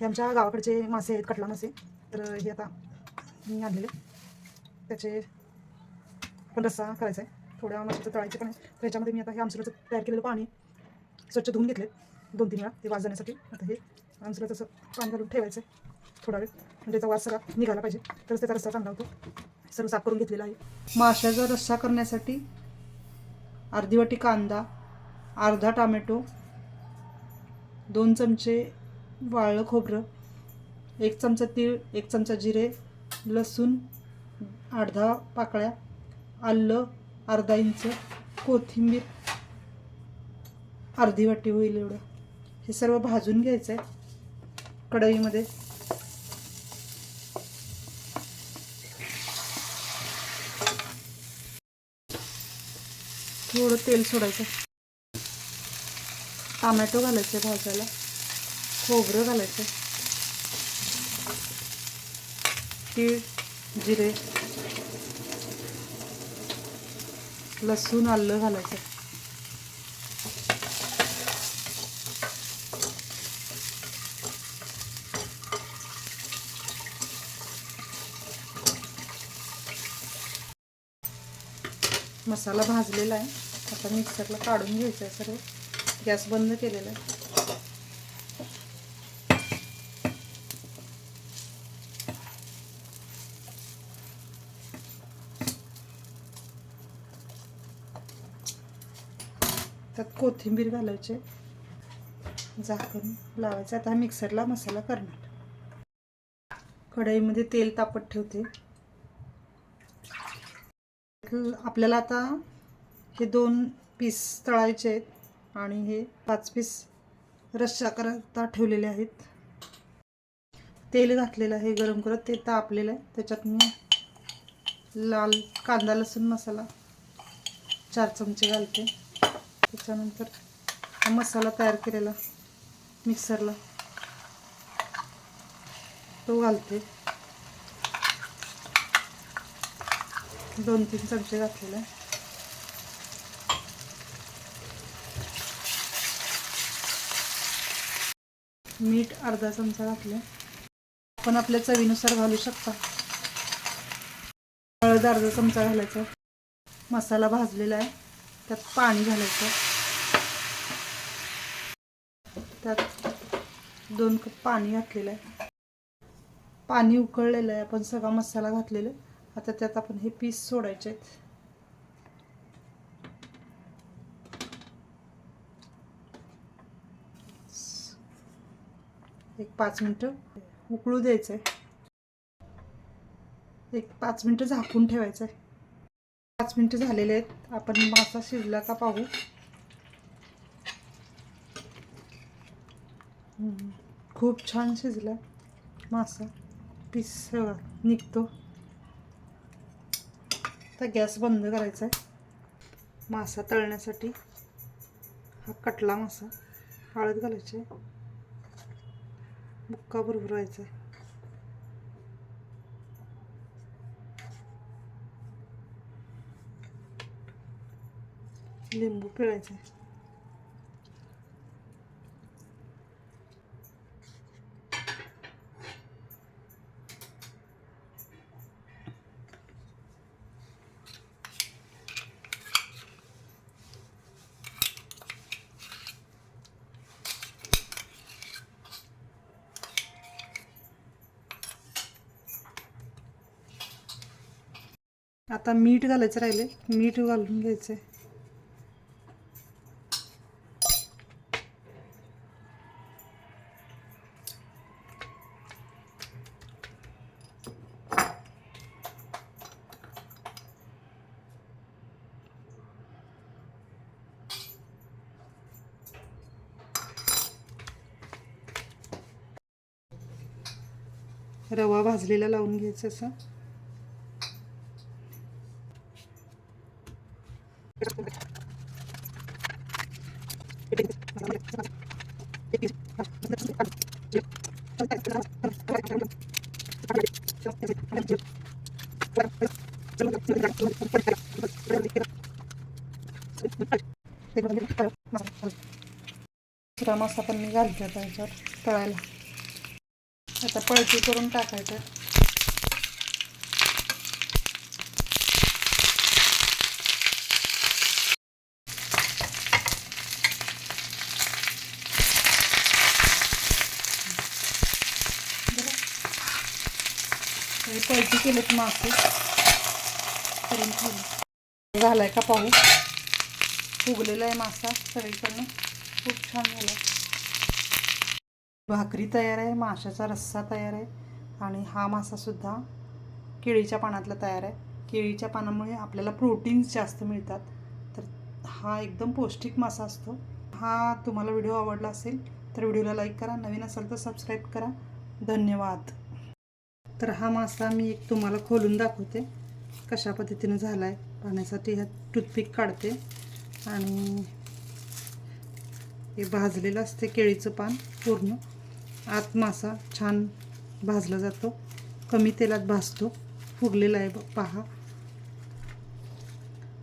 हे आमच्या गावाकडचे मासे आहेत कटला मासे. तर हे आता मी आणलेले. त्याचे पण रस्सा करायचा आहे थोड्या माशाचं तळायचे पण आहे. मी आता हे आमसुराचं तयार केलेलं पाणी स्वच्छ धुवून घेतले दोन तीन वेळा. ते वास जाण्यासाठी आता हे आमसुराचं असं पाणी घालून ठेवायचं आहे थोडा वेळ. म्हणजे त्याचा वास सगळा निघाला पाहिजे. तरच त्याचा रस्सा चांगला होतो. सर्व साफ करून घेतलेला आहे. माशाचा रस्सा करण्यासाठी अर्धी वाटी कांदा अर्धा टामॅटो दोन चमचे वाळलं खोबरं. एक चमचा तीळ एक चमचा जिरे लसूण आठ दहा पाकळ्या आलं अर्धा इंच कोथिंबीर अर्धी वाटी होईल एवढं. हे सर्व भाजून घ्यायचं आहे कढईमध्ये. थोडं तेल सोडायचं. टोमॅटो घालायचं भाजायला. खोबरं घालायचं. तीळ जिरे लसूण आलं घालायचं. मसाला भाजलेला आहे. आता मिक्सरला काढून घ्यायचं आहे सर्व. गॅस बंद केलेला आहे. त्यात कोथिंबीर घालायचे. झाकण लावायचं. आता मिक्सरला मसाला करणार. कढईमध्ये तेल तापत ठेवते. आपल्याला आता हे दोन पीस तळायचे आहेत आणि हे पाच पीस रश्शा करता ठेवलेले आहेत. तेल घातलेलं आहे गरम करत ते तापलेलं आहे. त्याच्यात मी लाल कांदा लसूण मसाला चार चमचे घालते. त्याच्यानंतर हा मसाला तयार केलेला मिक्सरला. तो घालते. दोन तीन चमचे घातलेले. मीठ अर्धा चमचा घातले. आपण आपल्या चवीनुसार घालू शकता. हळद अर्धा चमचा घालायचा. मसाला भाजलेला आहे. त्यात पाणी घालायचं. त्यात दोन कप पाणी घातलेलं आहे. पाणी उकळलेलं आहे. आपण सगळा मसाला घातलेला आहे. आता त्यात आपण हे पीस सोडायचे आहेत. एक पाच मिनटं उकळू द्यायचं आहे एक पाच मिनटं झाकून ठेवायचं आहे पाच मिनटं झालेले आहेत. आपण मासा शिजला का पाहू. खूप छान शिजला मासा. पीस सगळा निघतो. आता गॅस बंद करायचा आहे. मासा तळण्यासाठी हा कटला मासा. हळद घालायची आहे. बुक्का बरोबर व्हायचा आहे. लिंबू पिळायचं आहे आता मीठ घालायचं राहिले मीठ घालून घ्यायचं आहे रवा भाजलेला लावून घ्यायचा असं. दुसरा मासा पण मी घालते त्याच्यावर तळायला. आता पळती करून टाकायचं. पळती केलेत मासे. करून ठेवले. झालाय का पाहू फुगलेला आहे मासा सगळीकडनं. खूप छान झाला भाकरी तयार आहे माशाचा रस्सा तयार आहे आणि हा मासासुद्धा केळीच्या पानातला तयार आहे. केळीच्या पानामुळे आपल्याला प्रोटीन्स जास्त मिळतात. तर हा एकदम पौष्टिक मासा असतो. हा तुम्हाला व्हिडिओ आवडला असेल तर व्हिडिओला लाईक करा नवीन असेल तर सबस्क्राईब करा. धन्यवाद. तर हा मासा मी एक तुम्हाला खोलून दाखवते. कशा पद्धतीनं झाला आहे पाण्यासाठी ह्या टूथपिक काढते आणि हे भाजलेलं असते केळीचं पान पूर्ण. आत मासा छान भाजला जातो. कमी तेलात भाजतो. फुगलेला आहे पहा.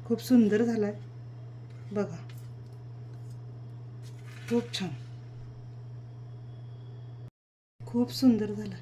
खूप सुंदर झाला आहे बघा. खूप छान. खूप सुंदर झाला